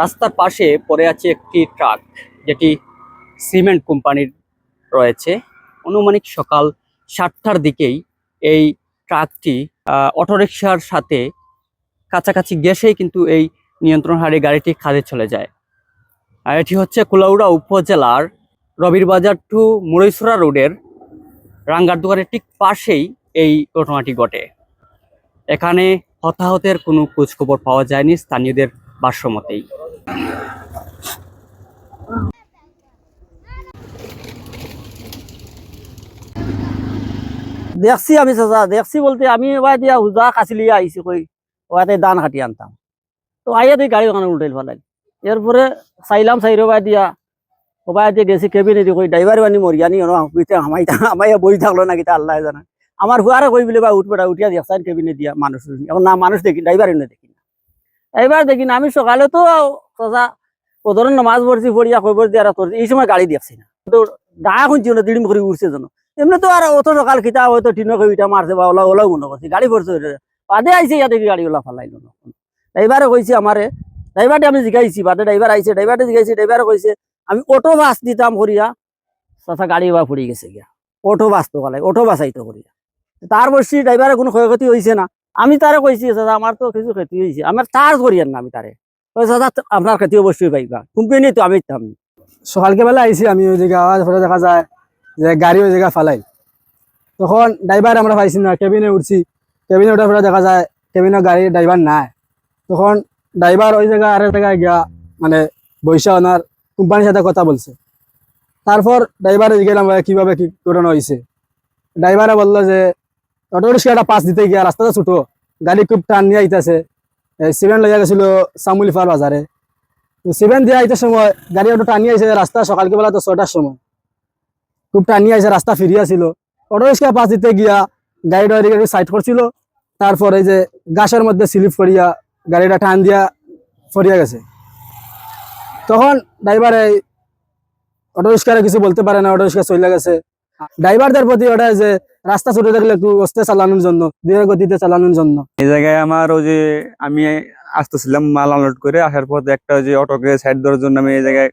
রাস্তার পাশে পড়ে আছে একটি ট্রাক, যেটি সিমেন্ট কোম্পানির রয়েছে। অনুমানিক সকাল সাতটার দিকেই এই ট্রাকটি অটোরিকশার সাথে কাছাকাছি গেসেই কিন্তু এই নিয়ন্ত্রণ হারে গাড়িটি খাদে চলে যায়। আর এটি হচ্ছে কুলাউড়া উপজেলার রবির বাজার টু মুরৈসরা রোডের রাঙ্গার দোকানের ঠিক পাশেই এই ঘটনাটি ঘটে। এখানে হতাহতের কোনো খোঁজখবর পাওয়া যায়নি স্থানীয়দের ভাষ্যমতেই। দেখছি আমি চাচা, দেখছি বলতে আমি এবার দিয়া হুজা কাছি লিয়ে আইছি কই ওয়াতে দান কাটি আনতাম। তো আইয়া তুই গাড়ি ওখানে উল্টাইল ফেলাই এরপরে চাইলাম চাই রবা দিয়া ওবাই দিয়ে গেছি কেবিনে দি কই ড্রাইভার বানি মরিয়ানি অন বুঝতে আমাই আমাইয়া বই থাকল না কিতা আল্লাহ জানা? আমার হুয়ারে কই বলে, বা উঠবে উঠিয়া দেখছেন কেবিনে দিয়া মানুষ এখন না মানুষ দেখি ড্রাইভার এনে দেখি না ড্রাইভার দেখি না, আমি সকালে তো চাচা ও ধরুন নামাজ পড়ছি, পড়িয়া আর তোর এই সময় গাড়ি দেখছি না। তো ডাঙা শুনছি না, দিড়িম করে উঠছে যেন। এমনি তো আর অত সকাল খিতা হয়তো টিনক ওইটা মারছে বা ওলা ওলাও মনে করছি, গাড়ি পড়ছে বাদে আইছে ইয়াতে গাড়ি ওলা ফালাইলো ড্রাইভারে কইছে আমারে, ড্রাইভারটা আমি জিগাইছি। বাদে ড্রাইভার আইছে, ড্রাইভারটা জিগাইছি, ড্রাইভারে কইছে, আমি অটো বাস দিতাম করিয়া তথা গাড়ি বা পড়ে গেছে গিয়া। অটো বাস তো গলাই অটো বাস আইতো করিয়া। তার বসছি ড্রাইভারে কোনো ক্ষয়ক্ষতি হয়েছে না। আমি তারে কইছি দাদা আমার তো কিছু ক্ষতি হয়েছে আমার চার্জ করিয়েন না আমি তারে দাদা আপনার ক্ষতি অবশ্যই পাইবা। কোম্পানি তো, আমি দিতাম সকালকে বেলা আইছি আমি ওই জায়গা পরে দেখা যায় যে গাড়ি ওই জায়গা ফালাই। তখন ড্রাইভার আমরা পাইছি না, কেবিনে উঠছি। কেবিনে ওঠার পরে দেখা যায় কেবিনে গাড়ির ড্রাইভার নাই। তখন ড্রাইভার ওই জায়গা আরেক জায়গায় গিয়া মানে বৈশা ওনার কোম্পানির সাথে কথা বলছে। তারপর ড্রাইভারে গেলাম কীভাবে কি ঘটনা হয়েছে ড্রাইভারে বলল যে অটো রিক্সাটা পাস দিতে গিয়া রাস্তাটা ছোটো। গাড়ি খুব টান নিয়ে আইতেছে। সিমেন্ট লইয়া গেছিল সামুলিফার বাজারে সেভেন দিয়ে আইতে সময় গাড়ি অটো টানিয়ে আইছে রাস্তা সকালকে বেলা তো ছটার সময়। খুব টানিয়ে আইছে রাস্তা ফিরিয়া ছিল অটো রিক্সা পাশ দিতে গিয়া গাড়িটা ওইদিকে সাইড করছিল তারপরে যে গাছের মধ্যে স্লিপ করিয়া গাড়িটা টান দিয়া ফরিয়া গেছে। তখন ড্রাইভার এই অটো রিক্সারে কিছু বলতে পারে না অটো রিক্সা চলে গেছে। ড্রাইভারদের প্রতি ওটা যে রাস্তা ছোট থাকলে একটু অস্তে চালানোর জন্য ধীরে গতিতে চালানোর জন্য। এই জায়গায় আমার ওই যে আমি আসতেছিলাম মাল আনলোড করে আসার পর একটা ওই যে অটোকে সাইড দেওয়ার জন্য আমি এই জায়গায়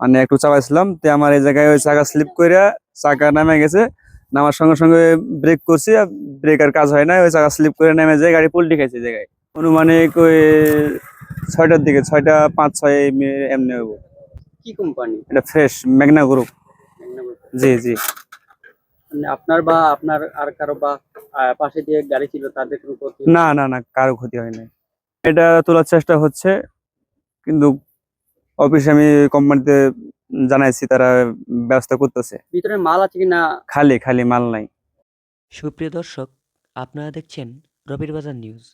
মানে একটু চালাইছিলাম। তো আমার এই জায়গায় ওই চাকা স্লিপ করে চাকা নামে গেছে নামার সঙ্গে সঙ্গে ব্রেক করছি ব্রেকের কাজ হয় না ওই চাকা স্লিপ করে নেমে যায় গাড়ি পল্টি খাইছে এই জায়গায়। অনুমানিক ওই ছয়টার দিকে ছয়টা পাঁচ ছয় এমনি- হইব। কি কোম্পানি এটা ফ্রেশ মেঘনা গ্রুপ জি জি। আপনার বা আপনার আর কারও বা পাশে দিয়ে গাড়ি ছিল তাদের কোনো ক্ষতি না না না কারও ক্ষতি হয়নি। এটা তোলার চেষ্টা হচ্ছে কিন্তু অফিসে আমি কোম্পানিতে জানাইছি তারা ব্যবস্থা করতেছে। ভিতরে মাল আছে কি না খালি খালি মাল নাই। সুপ্রিয় দর্শক আপনারা দেখছেন রবির বাজার নিউজ।